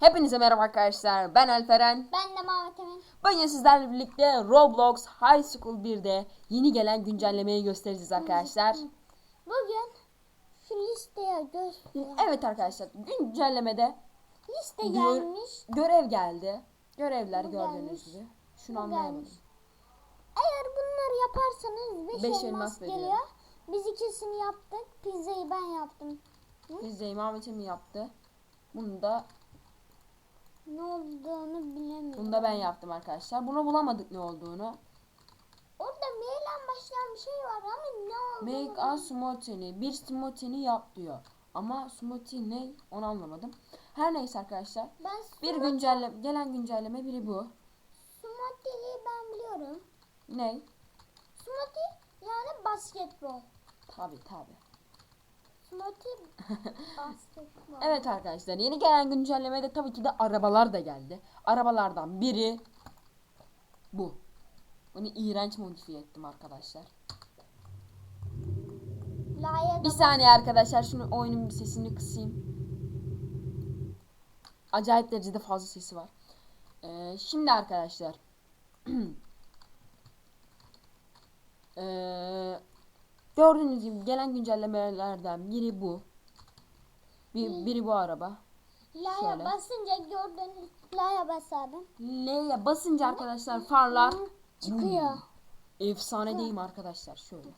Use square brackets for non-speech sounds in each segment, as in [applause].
Hepinize merhaba arkadaşlar. Ben Alperen. Ben de Mehmet Emin. Bugün sizlerle birlikte Roblox High School 1'de yeni gelen güncellemeyi göstereceğiz arkadaşlar. Bugün şu listeye göster. Evet arkadaşlar güncellemede Liste gö- gelmiş. görev geldi. Görevler Bu gördüğünüz gelmiş. gibi. Şunu Bu anlayamadım. gelmiş. Eğer bunları yaparsanız 5 Beş elmas, elmas veriyor. geliyor. Biz ikisini yaptık. Pizzayı ben yaptım. Biz de İmam mi yaptı. Bunu da Ne olduğunu bilemiyorum. bunu da ben yaptım arkadaşlar. Bunu bulamadık ne olduğunu. Orada M ile başlayan bir şey var ama ne olduğunu Make a smoothie. Bir smoothie'ni yap diyor. Ama smoothie ne? Onu anlamadım. Her neyse arkadaşlar. Ben Bir güncelleme, gelen güncelleme biri bu. Smoothie'yi ben biliyorum. Ne? Smoothie yani basketbol. Tabi tabi. [laughs] Evet arkadaşlar yeni gelen güncellemede tabii ki de arabalar da geldi. Arabalardan biri bu. Bunu iğrenç modifiye ettim arkadaşlar. Bir saniye arkadaşlar şunu oyunun bir sesini kısayım. Acayip derecede fazla sesi var. Ee, şimdi arkadaşlar. [clears throat] Ee, gördüğünüz gibi gelen güncellemelerden biri bu. Bir, biri bu araba. Şöyle. basınca gördüğünüz Laya bas abi. L'ye basınca arkadaşlar farlar Çıkıyor. efsane değil mi arkadaşlar? Şöyle.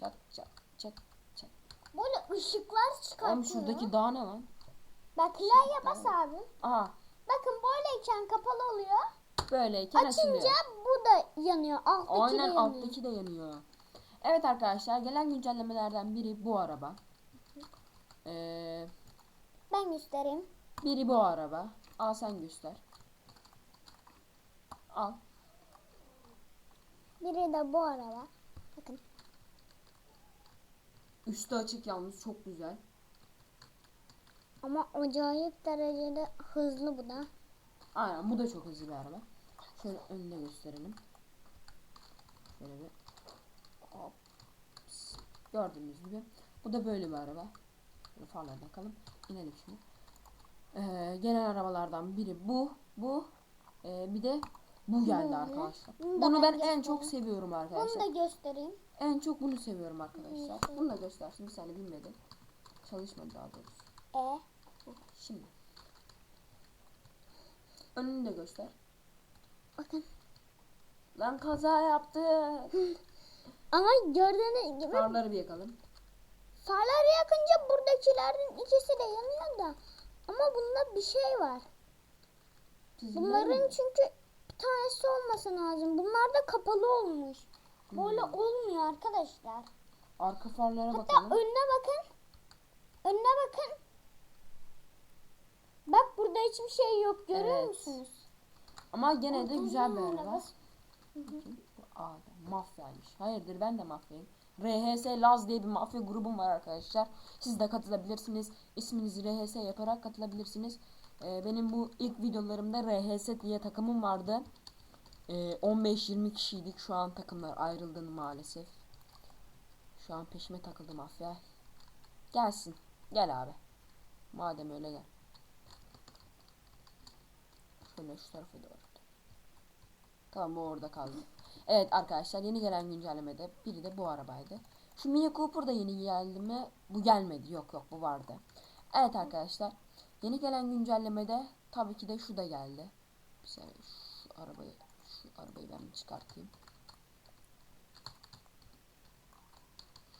Çak çak çak çak. Böyle ışıklar çıkartıyor. şuradaki dağ ne lan? Bak Laya bas abi. Aha Bakın böyleyken kapalı oluyor. böyleyken Açınca açılıyor. bu da yanıyor. Alttaki de Aynen yanıyor. alttaki de yanıyor. Evet arkadaşlar gelen güncellemelerden biri bu araba. Ee, Ben göstereyim. biri bu araba. Al sen göster. Al. Biri de bu araba. Bakın. Üstü açık yalnız çok güzel. Ama acayip derecede hızlı bu da. Aynen bu da çok hızlı bir araba. Şöyle önüne gösterelim. Şöyle bir. Hop. Gördüğünüz gibi. Bu da böyle bir araba. Şöyle farlara bakalım. İnelim şimdi. Ee, gelen arabalardan biri bu. Bu. Ee, bir de bu geldi Böyle. arkadaşlar. Bunu Bunu ben ben en çok seviyorum Bunu arkadaşlar. da göstereyim. En çok bunu seviyorum arkadaşlar. Bunu da göstersin. Bir saniye bilmedi. Çalışmadı daha doğrusu. E. Şimdi. Önünü de göster. Bakın. Lan kaza yaptı. Ama gördüğünüz gibi Farları bir yakalım. farları yakınca buradakilerin ikisi de yanıyor da. Ama bunda bir şey var. Çizimler Bunların mi? çünkü bir tanesi olması lazım. Bunlar da kapalı olmuş. Böyle Hmm. olmuyor arkadaşlar. Arka farlara Hatta bakalım. önüne bakın. Önüne bakın. Bak burada hiçbir şey yok. Görüyor Evet. musunuz? Ama gene de güzel bir araba. arabası. Aa, mafyaymış. Hayırdır ben de mafyayım. RHS Laz diye bir mafya grubum var arkadaşlar. Siz de katılabilirsiniz. İsminizi RHS yaparak katılabilirsiniz. Ee, benim bu ilk videolarımda RHS diye takımım vardı. Ee, 15-20 kişiydik. Şu an takımlar ayrıldı maalesef. Şu an peşime takıldı mafya. Gelsin. Gel abi. Madem öyle gel. Şöyle şu tarafa doğru. Tamam bu orada kaldı. Evet arkadaşlar yeni gelen güncellemede biri de bu arabaydı. Şu Mini Cooper da yeni geldi mi? Bu gelmedi. Yok yok bu vardı. Evet arkadaşlar. Yeni gelen güncellemede tabii ki de şu da geldi. Bir saniye şu arabayı şu arabayı ben bir çıkartayım.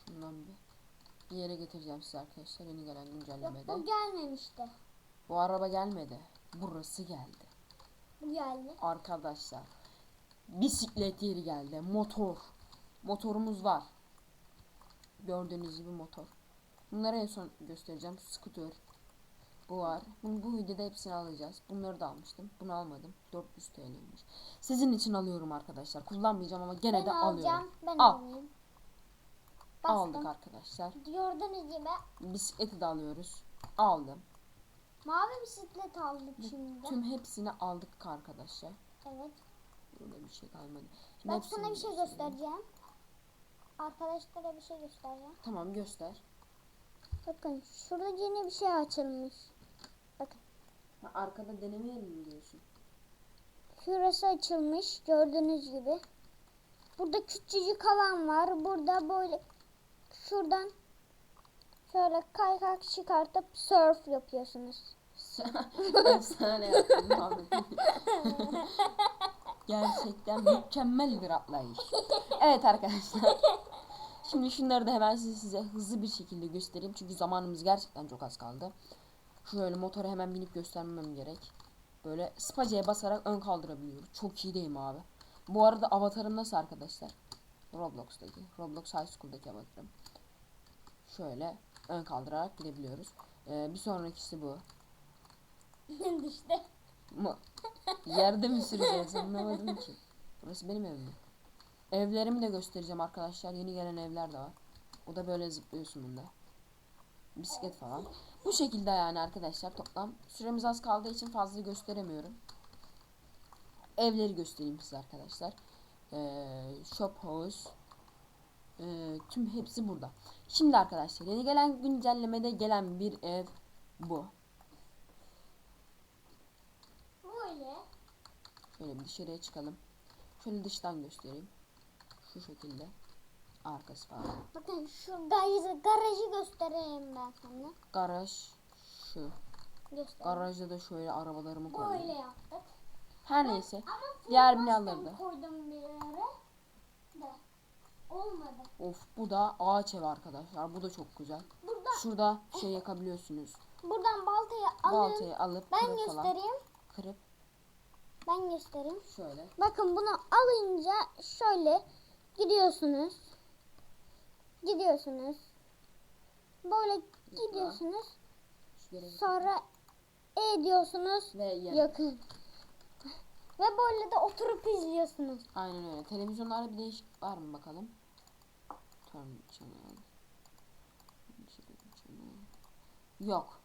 Şundan bir yere getireceğim size arkadaşlar yeni gelen Yok güncellemede. bu gelmemişti. Bu araba gelmedi. Burası geldi. Bu geldi. Arkadaşlar bisiklet yeri geldi. Motor. Motorumuz var. Gördüğünüz gibi motor. Bunları en son göstereceğim. Scooter. Bu var. Bunu, bu videoda hepsini alacağız. Bunları da almıştım. Bunu almadım. 400 TL'ymiş. Sizin için alıyorum arkadaşlar. Kullanmayacağım ama gene Ben de alacağım. alıyorum. Ben Al. alayım. Aldık arkadaşlar. Gördüğünüz gibi Bisikleti de alıyoruz. Aldım. mavi bisiklet aldık şimdi. Tüm hepsini aldık arkadaşlar. Evet. Böyle bir şey kalmadı. Şimdi Bak sana bir şey göstereceğim. Arkadaşlara bir şey göstereceğim. Tamam göster. Bakın şurada yeni bir şey açılmış. Bakın. arkada deneme yeri mi diyorsun? Şurası açılmış gördüğünüz gibi. Burada küçücük alan var. Burada böyle şuradan şöyle kaynak çıkartıp surf yapıyorsunuz. [laughs] Efsane yaptın abi. [laughs] Gerçekten mükemmel bir atlayış. Evet arkadaşlar. Şimdi şunları da hemen size, size hızlı bir şekilde göstereyim. Çünkü zamanımız gerçekten çok az kaldı. Şöyle motora hemen binip göstermem gerek. Böyle spaceye basarak ön kaldırabiliyoruz. Çok iyi değil mi abi? Bu arada avatarım nasıl arkadaşlar? Roblox'taki. Roblox High School'daki avatarım. Şöyle ön kaldırarak gidebiliyoruz. Ee, bir sonrakisi bu. [laughs] işte. Mu? Yerde mi süreceğiz anlamadım ki. Burası benim evim mi? Evlerimi de göstereceğim arkadaşlar. Yeni gelen evler de var. O da böyle zıplıyorsun bunda. Bisiklet falan. Bu şekilde yani arkadaşlar toplam. Süremiz az kaldığı için fazla gösteremiyorum. Evleri göstereyim size arkadaşlar. Ee, shop house. Ee, tüm hepsi burada. Şimdi arkadaşlar yeni gelen güncellemede gelen bir ev bu. Böyle. Şöyle bir dışarıya çıkalım. Şöyle dıştan göstereyim. Şu şekilde. Arkası falan. Bakın şu garajı, garajı göstereyim ben sana. Garaj şu. Göstereyim. Garajda da şöyle arabalarımı koydum. Böyle yaptık. Her neyse. Ama Diğer full binaları custom da. koydum bir yere. De. Olmadı. Of bu da ağaç ev arkadaşlar. Bu da çok güzel. Burada Şurada şey yakabiliyorsunuz. buradan baltayı alın. Baltayı alıp Ben kırıp falan. göstereyim. Kırıp Ben göstereyim. şöyle. Bakın bunu alınca şöyle gidiyorsunuz. Gidiyorsunuz. Böyle gidiyorsunuz. Sonra E diyorsunuz. Ve yer. Yakın. Ve böyle de oturup izliyorsunuz. Aynen öyle. Televizyonlarda bir değişiklik var mı bakalım. Turn channel. Yok.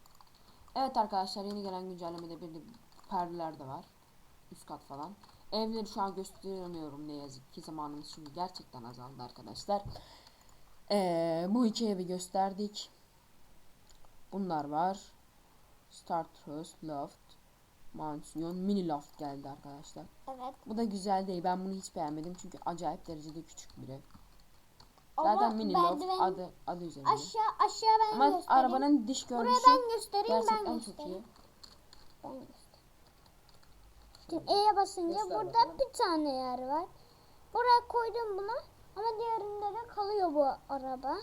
Evet arkadaşlar yeni gelen güncellemede bir de perdeler de var. Üst kat falan. Evleri şu an gösteremiyorum ne yazık ki zamanımız şimdi gerçekten azaldı arkadaşlar. Ee, bu iki evi gösterdik. Bunlar var. Starters Loft. Mansiyon mini loft geldi arkadaşlar. Evet. Bu da güzel değil. Ben bunu hiç beğenmedim çünkü acayip derecede küçük bir ev. Ama Zaten mini loft adı adı üzerinde. Aşağı aşağı ben Ama göstereyim. arabanın Buraya görünüşü ben göstereyim gerçekten ben çok göstereyim. iyi. Ben göstereyim. Şimdi E'ye basınca Göster burada bakalım. bir tane yer var. Buraya koydum bunu. Ama diğerinde de kalıyor bu araba.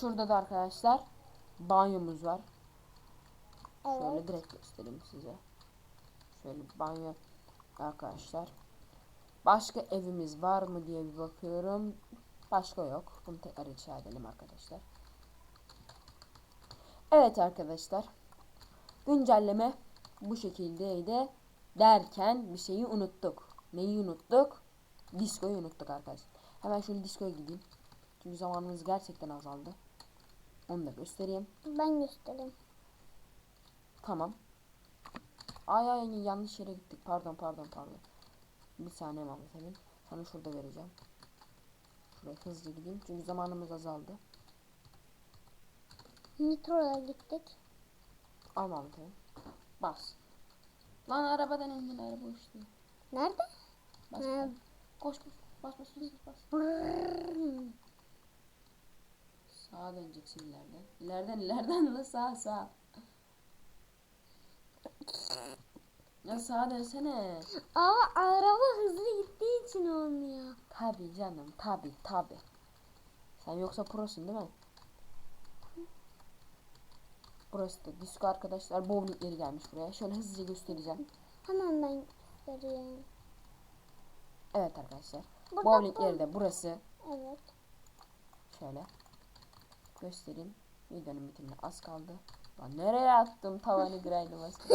Şurada da arkadaşlar banyomuz var. Evet. Şöyle direkt göstereyim size. Şöyle banyo arkadaşlar. Başka evimiz var mı diye bir bakıyorum. Başka yok. Bunu tekrar inşa edelim arkadaşlar. Evet arkadaşlar. Güncelleme bu şekildeydi. Derken bir şeyi unuttuk. Neyi unuttuk? Diskoyu unuttuk arkadaşlar. Hemen şöyle diskoya gideyim. Çünkü zamanımız gerçekten azaldı. Onu da göstereyim. Ben göstereyim. Tamam. Ay ay yanlış yere gittik. Pardon pardon pardon. Bir saniye Mehmet Emin. Sana şurada vereceğim. Şuraya hızlı gideyim. Çünkü zamanımız azaldı. Nitro'ya gittik. Al Emin. Bas. Lan arabadan indin araba uçtu. Nerede? Bas. Ha. Koş koş. Bas bas bas bas. Brrrr. Sağa döneceksin ileriden. İleriden ileriden la sağ sağ. Ya sağa dönsene. Ama araba hızlı gittiği için olmuyor. Tabi canım tabi tabi. Sen yoksa prosun değil mi? Burası da disco arkadaşlar. Bowling yeri gelmiş buraya. Şöyle hızlıca göstereceğim. Hemen ben göstereyim. Evet arkadaşlar. Burada Bowling bu- yeri de burası. Evet. Şöyle göstereyim. Videonun bitimine az kaldı. Lan nereye attım tavanı graylı başka. [laughs]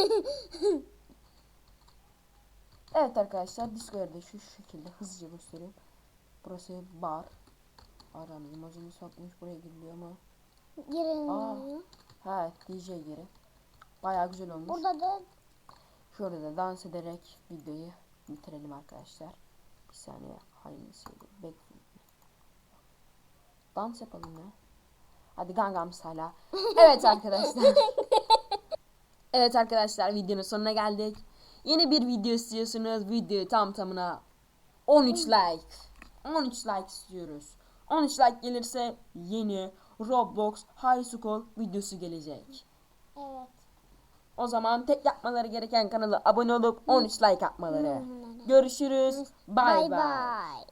evet arkadaşlar disco yeri de şu şekilde hızlıca göstereyim. Burası bar. Aranın imajını sokmuş buraya giriliyor mu? Girilmiyor. Ha DJ yeri. Bayağı güzel olmuş. Burada da Şurada da dans ederek videoyu bitirelim arkadaşlar. Bir saniye hangisiydi? Mi? Dans yapalım ya. Hadi Gangnam Style'a. [laughs] Evet arkadaşlar. Evet arkadaşlar videonun sonuna geldik. Yeni bir video istiyorsunuz. Video tam tamına 13 like. 13 like istiyoruz. 13 like gelirse yeni Roblox High School videosu gelecek. Evet. O zaman tek yapmaları gereken kanala abone olup 13 like atmaları. Görüşürüz. Bay. bay.